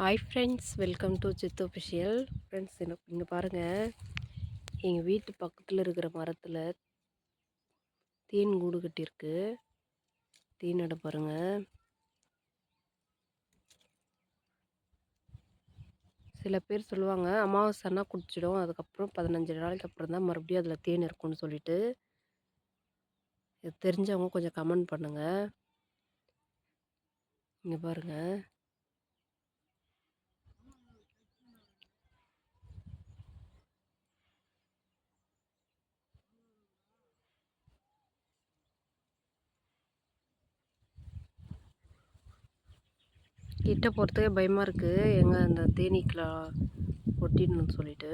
Hi friends welcome to Sidhu official friends எனக்கு இங்கே பாருங்கள் எங்கள் வீட்டு பக்கத்தில் இருக்கிற மரத்தில் தேன் கூடு கட்டியிருக்கு. தேன் நட பாருங்கள் சில பேர் சொல்லுவாங்க அமாவாசைனா குடிச்சிடும். அதுக்கப்புறம் பதினஞ்சு நாளைக்கு அப்புறம் தான் மறுபடியும் அதில் தேன் இருக்கும்னு சொல்லிட்டு. இது தெரிஞ்சவங்க கொஞ்சம் கமெண்ட் பண்ணுங்கள் இங்கே பாருங்கள் கிட்ட போகிறதுக்கே பயமாக இருக்குது எங்கே அந்த தேனீக்கெலாம் ஒட்டிடணும்னு சொல்லிட்டு.